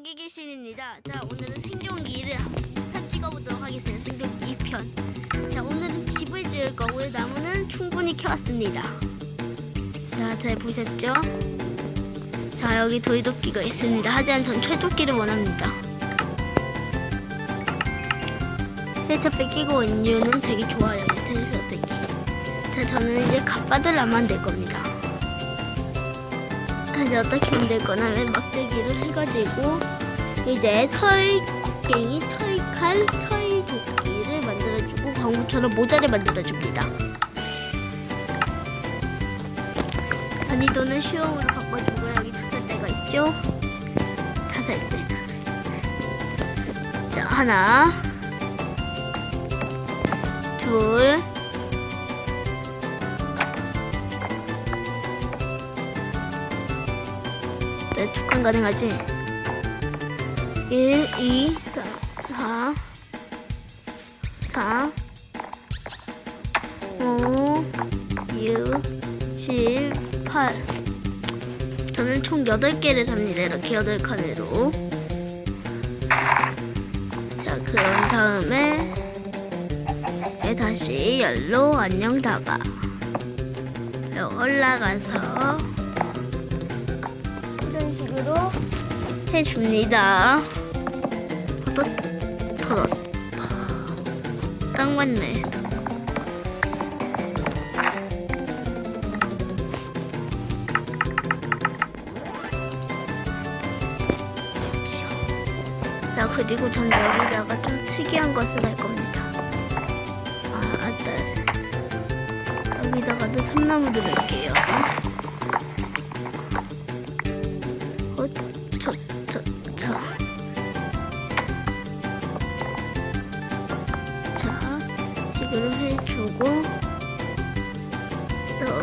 여기 계신입니다. 자, 오늘은 생존기를 한번 찍어보도록 하겠습니다. 생존기 2편. 자, 오늘은 집을 지을 거고요. 나무는 충분히 켜왔습니다. 자, 잘 보셨죠? 자, 여기 돌도끼가 있습니다. 하지만 전 철도끼를 원합니다. 세차 뺏기고 온 이유는 되게 좋아요. 이 세차 뺏기. 자, 저는 이제 갑바들 안 만들 겁니다. 이제 어떻게 만들 거냐면 막대기를 해가지고 이제 털갱이, 털칼, 털도끼를 만들어주고 광고처럼 모자를 만들어줍니다. 난이도는 쉬움으로 바꿔주고 여기 다섯 대가 있죠? 다섯 대. 자, 하나, 둘, 네, 두칸 가능하지? 1, 2, 4, 4, 5, 6, 7, 8. 저는 총 8개를 삽니다. 이렇게 8칸으로. 자, 그런 다음에 네, 다시 열로 안녕 다가 올라가서 식으로 해줍니다. 덧, 덧. 딱 맞네. 자, 그리고 전 여기다가 좀 특이한 것을 할 겁니다. 아, 맞다. 여기다가도 참나무를 넣을게요.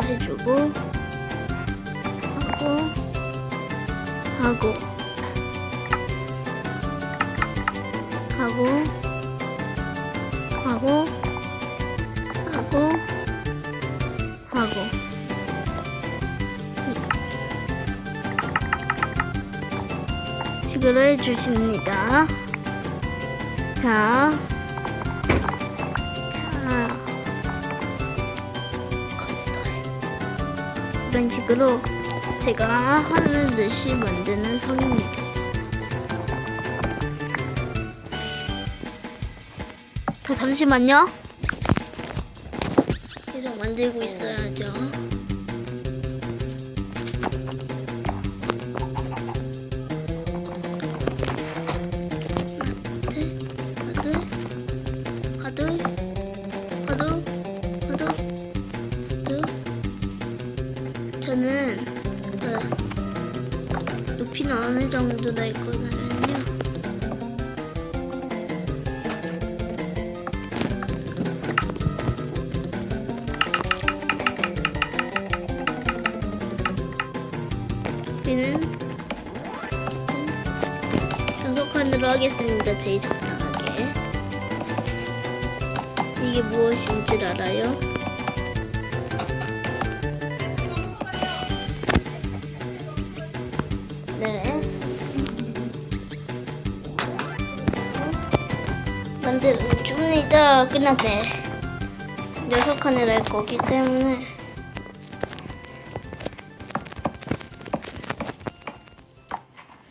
해주고, 하고, 하고, 하고, 하고, 하고, 하고. 식으로 해주십니다. 자, 자, 이런 식으로 제가 하는 듯이 만드는 성입니다. 저 잠시만요. 계속 만들고 있어야죠. 정도 날 거냐면요. 높이는 다섯 칸으로 하겠습니다. 제일 적당하게. 이게 무엇인 줄 알아요? 만들어 줍니다. 끝났네. 여섯 칸을 할 거기 때문에.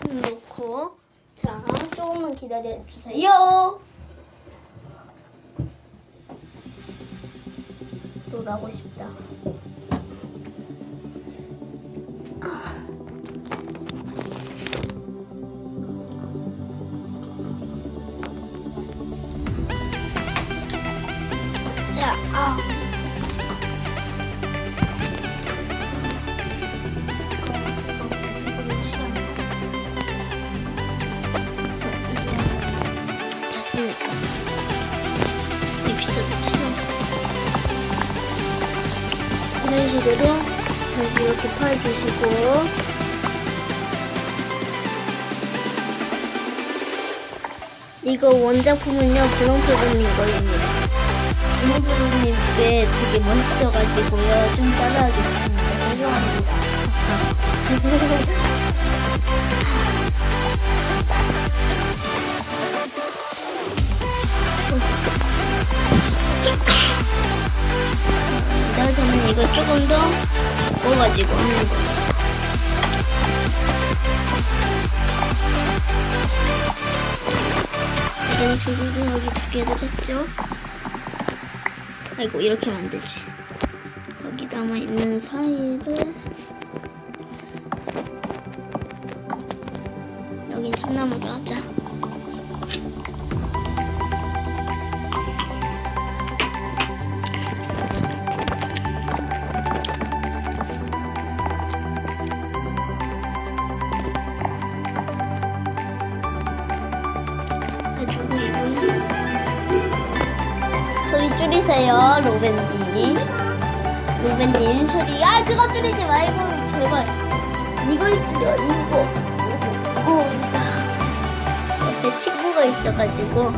놓고 자 조금만 기다려 주세요. 놀아고 싶다. 이런 식으로 다시 이렇게 펴주시고. 이거 원작품은요 블롱표범님 거입니다. 블롱표범님께 되게 멋있어가지고요 좀 따라하겠습니다. 죄송합니다 이거 조금 더 모아가지고 하는 거. 이런 식으로 여기 두 개를 했죠. 아이고 이렇게 만들지. 여기 남아 있는 사이를 여기 참나무로 하자. 님 소리. 아 그거 줄이지 말고 제발 이걸 줄여 이거. 어, 옆에 친구가 있어가지고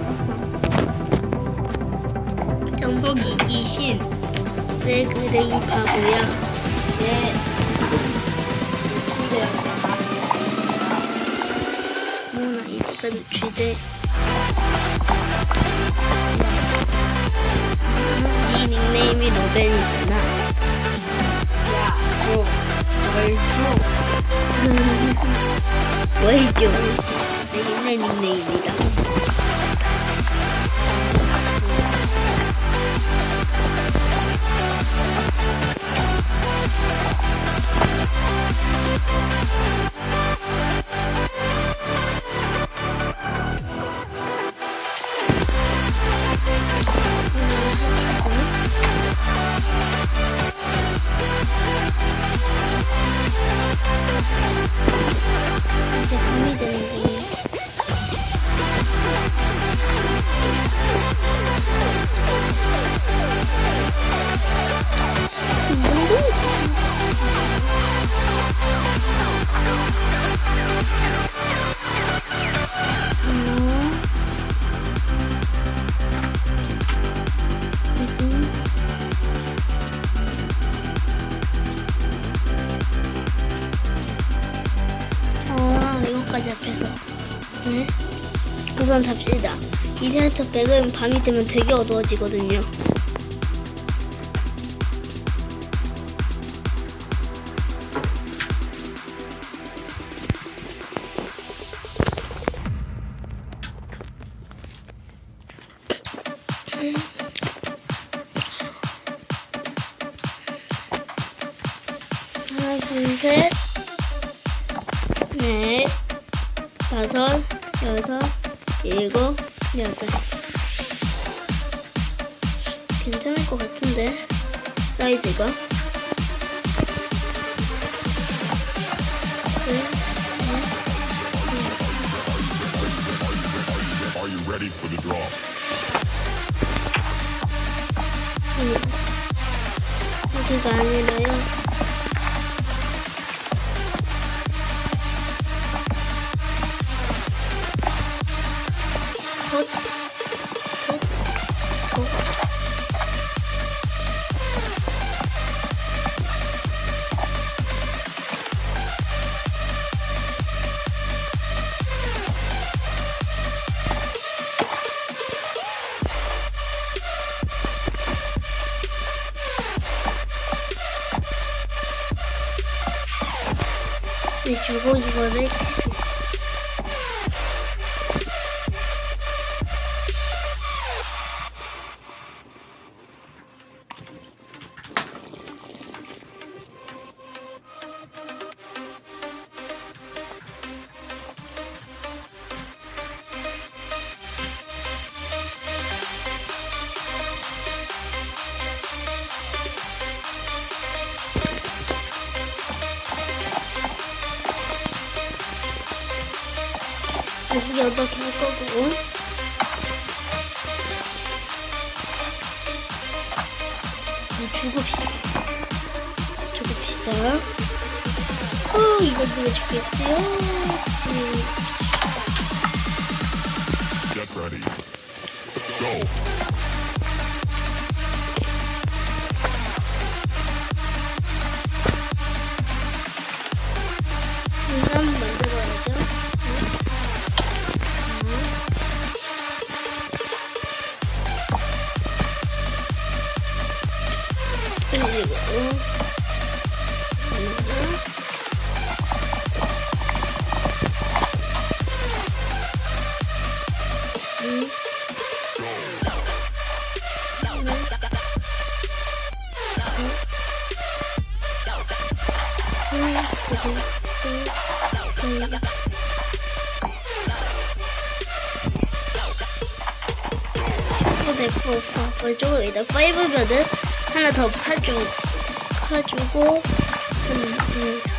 정석 이기신 왜 그래 이 바보야? 네. 뭐나 이거 주대. 네 닉네임이 로벤이잖아. 야, 너, 뭘 줘? 뭘 줘? 이센터 백은 밤이 되면 되게 어두워지거든요. 하나, 둘, 셋. 넷, 다섯, 여섯, 일곱, 여덟. Bye. 여기 여덟 개할 거고. 이 죽읍시다. 죽읍시다. 어 이거 누가 죽겠지요? 음, Get ready. Go. 흘리고 일단 파이브면은 하나 더 파주, 파주고, 음, 음.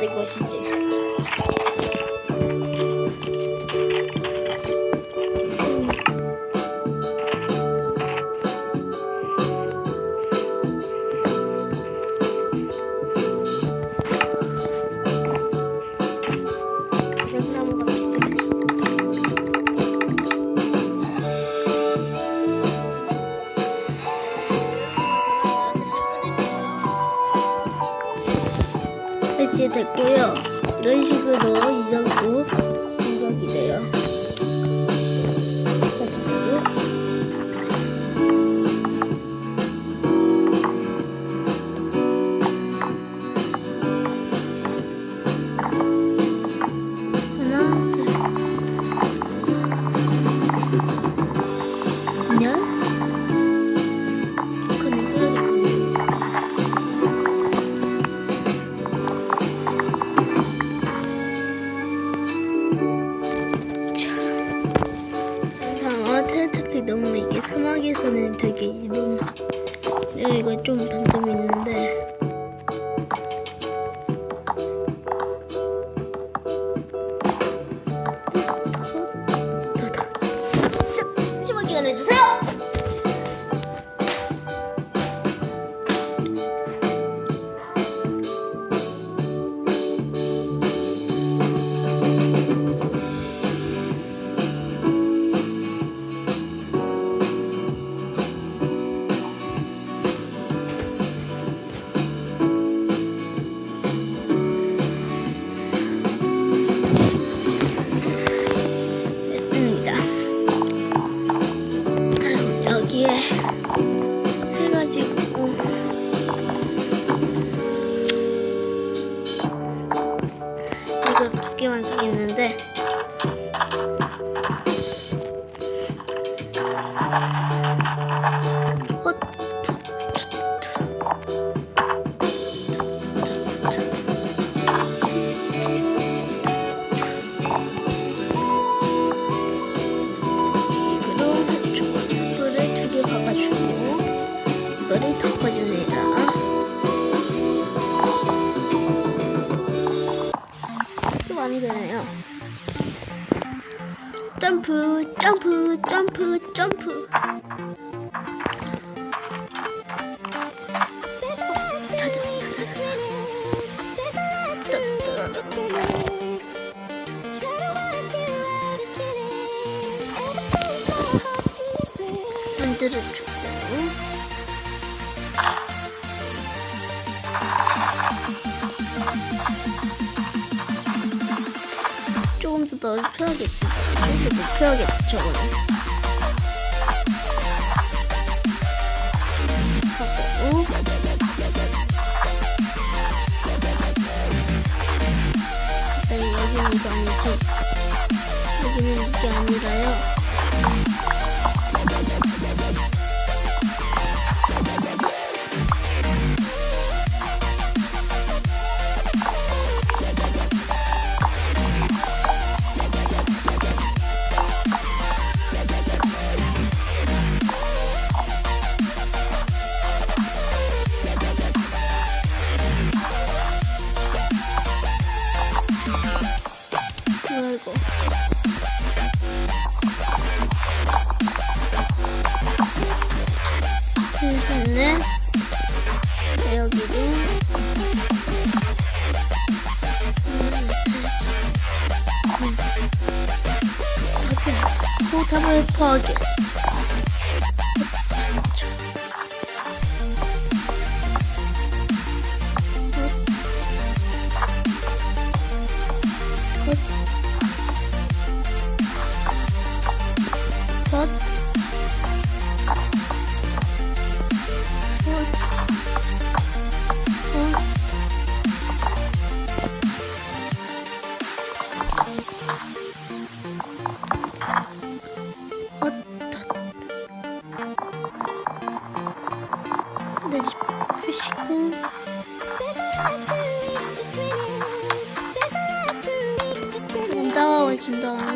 这个细节。Thank you. 넓혀야겠지 더 높여야겠지 저거는 하고 네, 여기는 이거 아니죠 여기는 이게 아니라요 아이고 괜찮네 여기도 포탑을 파괴 네, 푸시고. 조금 따가워진 다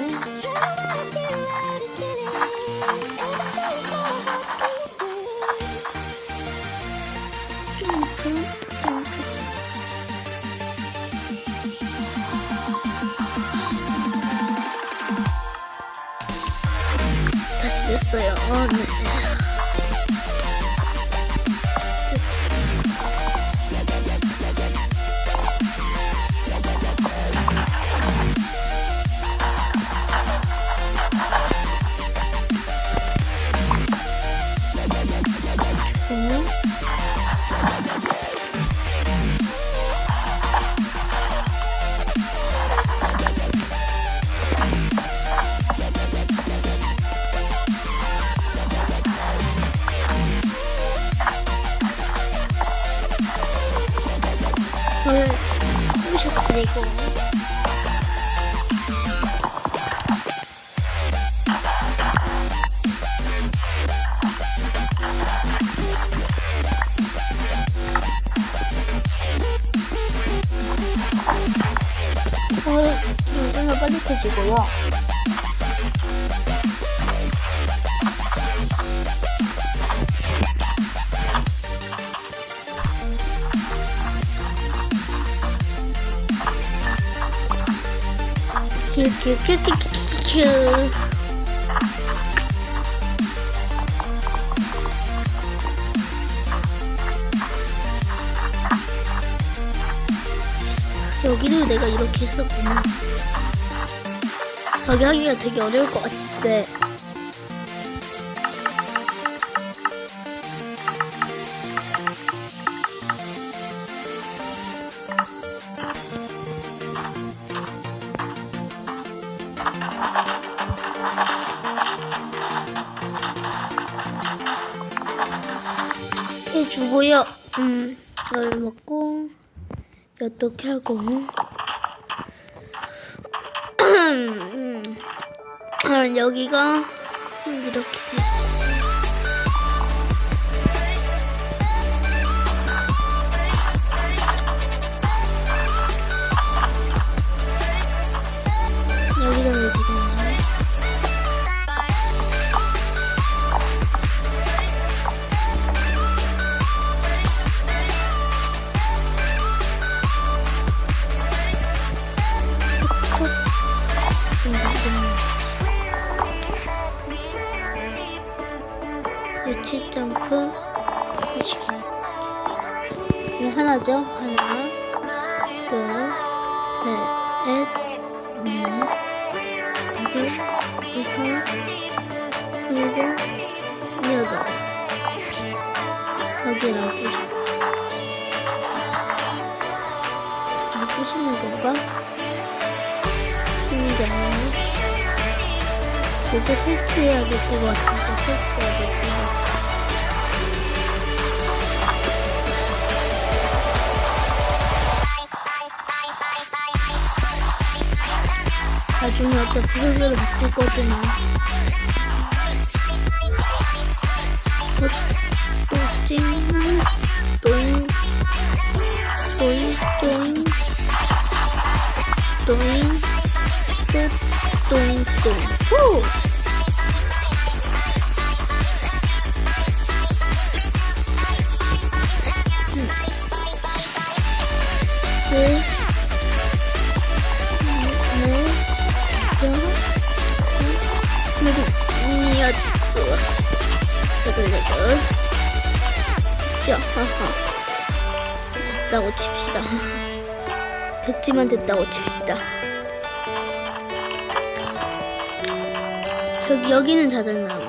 됐 큐큐큐큐큐큐 여기도 내가 이렇게 했었구나. 저기 하기가 되게 어려울 것해 주고요. 음, 열 먹고 어떻게 하고 음, 아, 여기가 이렇게 돼. 둘셋넷 다섯 여섯 일곱 여덟 여기 놔두셨어 아 부시는 건가? 부시는 나중에 어차피 설계를 바꿀 거지만 어떻지만 또잉 또잉 또잉 또잉 또 똥똥 후! 음. 여덟. 자, 하하. 됐다고 칩시다. 됐지만 됐다고 칩시다. 저기 여기는 자작나무.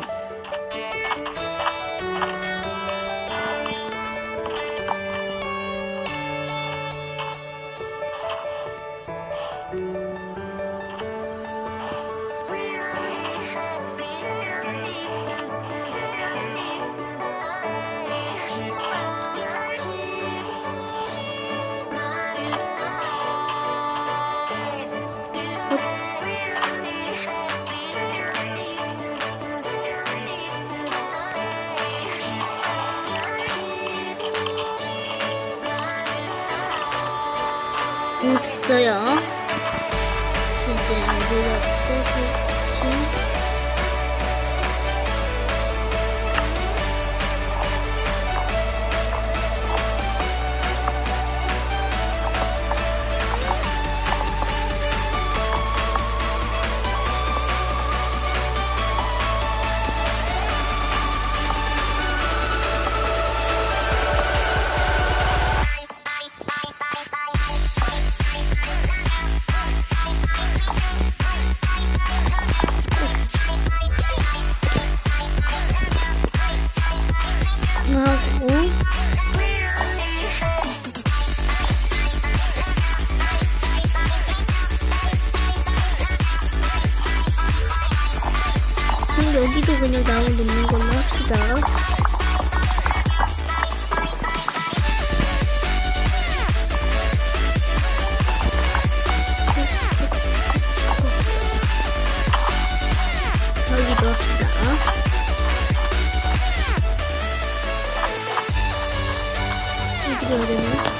해야 되나?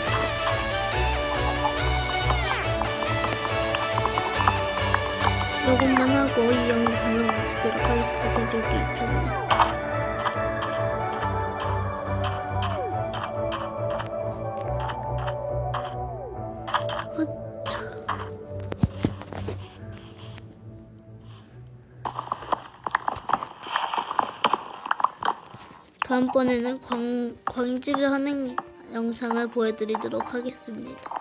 요것만 하고 이 영상을 마치도록 하겠습니다. 생존기 2편은. 다음번에는 광, 광질을 하는 영상을 보여드리도록 하겠습니다.